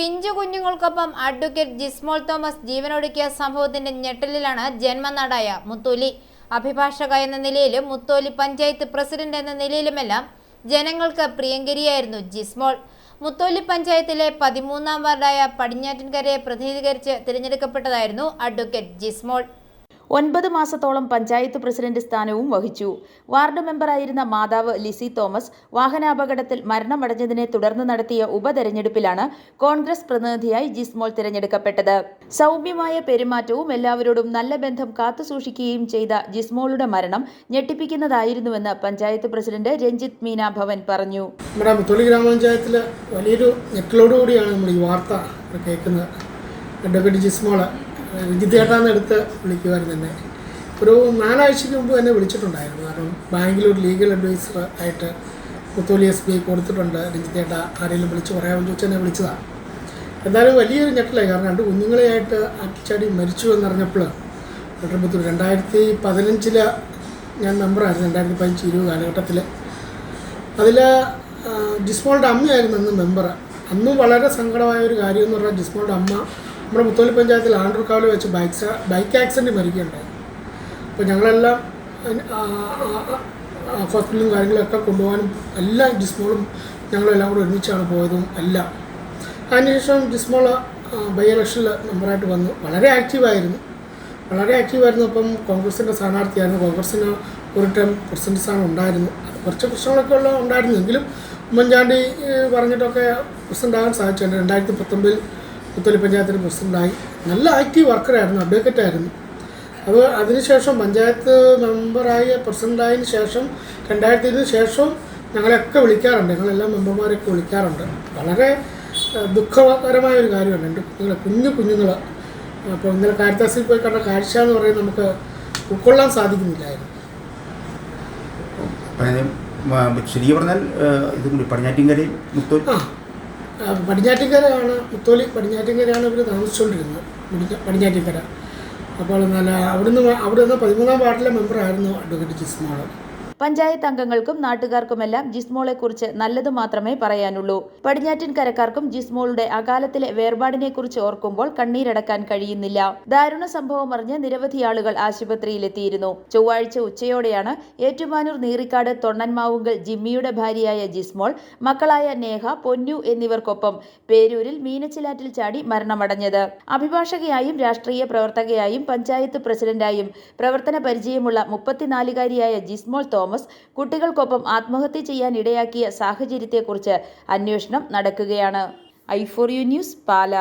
പിഞ്ചു കുഞ്ഞുങ്ങൾക്കൊപ്പം advocate Jismol Thomas ജീവനൊടുക്കിയ സംഭവത്തിന്റെ ഞെട്ടലിലാണ് ജന്മനാടായ മുത്തോലി. അഭിഭാഷക എന്ന നിലയിലും മുത്തോലി പഞ്ചായത്ത് പ്രസിഡന്റ് എന്ന നിലയിലുമെല്ലാം ജനങ്ങൾക്ക് പ്രിയങ്കരിയായിരുന്നു ജിസ്മോൾ. മുത്തോലി പഞ്ചായത്തിലെ പതിമൂന്നാം വാർഡായ പടിഞ്ഞാറ്റിൻകരയെ പ്രതിനിധീകരിച്ച് തിരഞ്ഞെടുക്കപ്പെട്ടതായിരുന്നു അഡ്വക്കേറ്റ് ജിസ്മോൾ. ഒൻപത് മാസത്തോളം പഞ്ചായത്ത് പ്രസിഡന്റ് സ്ഥാനവും വഹിച്ചു. വാർഡ് മെമ്പറായിരുന്ന മാതാവ് ലിസി തോമസ് വാഹനാപകടത്തിൽ മരണമടഞ്ഞതിനെ തുടർന്ന് നടത്തിയ ഉപതെരഞ്ഞെടുപ്പിലാണ് കോൺഗ്രസ് പ്രതിനിധിയായി ജിസ്മോൾ തിരഞ്ഞെടുക്കപ്പെട്ടത്. സൗമ്യമായ പെരുമാറ്റവും എല്ലാവരോടും നല്ല ബന്ധം കാത്തുസൂക്ഷിക്കുകയും ചെയ്ത ജിസ്മോളുടെ മരണം ഞെട്ടിപ്പിക്കുന്നതായിരുന്നുവെന്ന് പഞ്ചായത്ത് പ്രസിഡന്റ് രഞ്ജിത്ത് മീനാഭവൻ പറഞ്ഞു. വലിയൊരു ഞെട്ടലോടുകൂടിയാണ് നമ്മൾ ഈ വാർത്ത കേൾക്കുന്നത്. അഡ്വക്കേറ്റ് ജിസ്മോൾ വിദ്യാട്ടാന്ന് എടുത്ത് വിളിക്കുമായിരുന്നു തന്നെ ഒരു നാലാഴ്ചയ്ക്ക് മുമ്പ് തന്നെ വിളിച്ചിട്ടുണ്ടായിരുന്നു. കാരണം ബാങ്കിൽ ഒരു ലീഗൽ അഡ്വൈസർ ആയിട്ട് മുത്തോലി എസ് ബി കൊടുത്തിട്ടുണ്ട്. രഞ്ജിത്തേട്ട ആരെങ്കിലും വിളിച്ച് പറയാമെന്ന് ചോദിച്ചാൽ എന്നെ വിളിച്ചതാണ് എന്തായാലും വലിയൊരു ഞെട്ടലായി. കാരണം രണ്ട് കുഞ്ഞുങ്ങളെയായിട്ട് അച്ചടി മരിച്ചു എന്നറിഞ്ഞപ്പോൾ പുത്തൂർ രണ്ടായിരത്തി പതിനഞ്ചിൽ ഞാൻ മെമ്പറായിരുന്നു രണ്ടായിരത്തി പതിനഞ്ച് ഇരുപത് കാലഘട്ടത്തിൽ. അതിൽ ജിസ്മോളുടെ അമ്മയായിരുന്നു അന്ന് മെമ്പർ അന്നും വളരെ സങ്കടമായ ഒരു കാര്യം എന്ന് പറഞ്ഞാൽ ജിസ്മോളുടെ അമ്മ നമ്മുടെ മുത്തോലി പഞ്ചായത്തിൽ ആണ്ടർക്കാവിൽ വെച്ച് ബൈക്ക് ബൈക്ക് ആക്സിഡന്റ് മരിക്കുകയുണ്ടായി അപ്പോൾ ഞങ്ങളെല്ലാം ഹോസ്പിറ്റലും കാര്യങ്ങളൊക്കെ കൊണ്ടുപോകാനും എല്ലാ ജിസ്മോളും ഞങ്ങളെല്ലാം കൂടെ ഒരുമിച്ചാണ് പോയതും എല്ലാം. അതിനുശേഷം ജിസ്മോൾ ബൈ ഇലക്ഷനിൽ മെമ്പറായിട്ട് വന്നു. വളരെ ആക്റ്റീവായിരുന്നു വളരെ ആക്റ്റീവായിരുന്നു അപ്പം കോൺഗ്രസിന്റെ സ്ഥാനാർത്ഥിയായിരുന്നു. കോൺഗ്രസിന് ഒരു ടൈം പ്രസിഡന്റ് സ്ഥാനം ഉണ്ടായിരുന്നു. കുറച്ച് പ്രശ്നങ്ങളൊക്കെ ഉള്ള ഉണ്ടായിരുന്നു. എങ്കിലും ഉമ്മൻചാണ്ടി പറഞ്ഞിട്ടൊക്കെ പ്രസിഡന്റ് ആകാൻ സാധിച്ചിട്ടുണ്ട് രണ്ടായിരത്തി പത്തൊമ്പതിൽ പുത്തലി പഞ്ചായത്തിന് പ്രസിഡന്റായി നല്ല ആക്റ്റീവ് വർക്കറായിരുന്നു അഡ്വക്കേറ്റ് ആയിരുന്നു. അപ്പോൾ അതിനുശേഷം പഞ്ചായത്ത് മെമ്പറായി പ്രസിഡന്റായതിനു ശേഷം രണ്ടായിരത്തിന് ശേഷം ഞങ്ങളെയൊക്കെ വിളിക്കാറുണ്ട്. ഞങ്ങളെല്ലാം മെമ്പർമാരെയൊക്കെ വിളിക്കാറുണ്ട്. വളരെ ദുഃഖകരമായ ഒരു കാര്യമാണ്. എന്റെ കുഞ്ഞുങ്ങളെ കുഞ്ഞു കുഞ്ഞുങ്ങൾ അപ്പോൾ ഇന്നലെ കാരിത്താസിൽ പോയി കണ്ട കാഴ്ച എന്ന് പറയുന്നത് നമുക്ക് ഉൾക്കൊള്ളാൻ സാധിക്കുന്നില്ലായിരുന്നു. ശരിക്കും പറഞ്ഞാൽ ഇതും കൂടി പടിഞ്ഞാറ്റിൻകരയും മുത്തോൽ പടിഞ്ഞാറ്റിൻകരയാണ് മുത്തോലി പടിഞ്ഞാറ്റിൻകരയാണ് ഇവർ താമസിച്ചുകൊണ്ടിരുന്നത് പടിഞ്ഞ- പടിഞ്ഞാറ്റിൻകര. അപ്പോൾ നല്ല അവിടുന്ന് അവിടുന്ന് പതിമൂന്നാം വാർഡിലെ മെമ്പറായിരുന്നു അഡ്വക്കേറ്റ് ജിസ്മാൾ പഞ്ചായത്ത് അംഗങ്ങൾക്കും നാട്ടുകാർക്കുമെല്ലാം ജിസ്മോളെക്കുറിച്ച് നല്ലത് മാത്രമേ പറയാനുള്ളൂ. പടിഞ്ഞാറ്റിൻകരക്കാർക്കും ജിസ്മോളുടെ അകാലത്തിലെ വേർപാടിനെക്കുറിച്ച് ഓർക്കുമ്പോൾ കണ്ണീരടക്കാൻ കഴിയുന്നില്ല. ദാരുണ സംഭവം അറിഞ്ഞ് നിരവധി ആളുകൾ ആശുപത്രിയിലെത്തിയിരുന്നു. ചൊവ്വാഴ്ച ഉച്ചയോടെയാണ് ഏറ്റുമാനൂർ നീറിക്കാട് തൊണ്ണന്മാവുങ്കൽ ജിമ്മിയുടെ ഭാര്യയായ ജിസ്മോൾ മക്കളായ നേഹ പൊന്നു എന്നിവർക്കൊപ്പം പേരൂരിൽ മീനച്ചിലാറ്റിൽ ചാടി മരണമടഞ്ഞത്. അഭിഭാഷകയായും രാഷ്ട്രീയ പ്രവർത്തകയായും പഞ്ചായത്ത് പ്രസിഡന്റായും പ്രവർത്തന പരിചയമുള്ള മുപ്പത്തിനാലുകാരിയായ ജിസ്മോൾ തോമസ് കുട്ടികൾക്കൊപ്പം ആത്മഹത്യ ചെയ്യാൻ ഇടയാക്കിയ സാഹചര്യത്തെക്കുറിച്ച് അന്വേഷണം നടക്കുകയാണ്. I for you news Pala.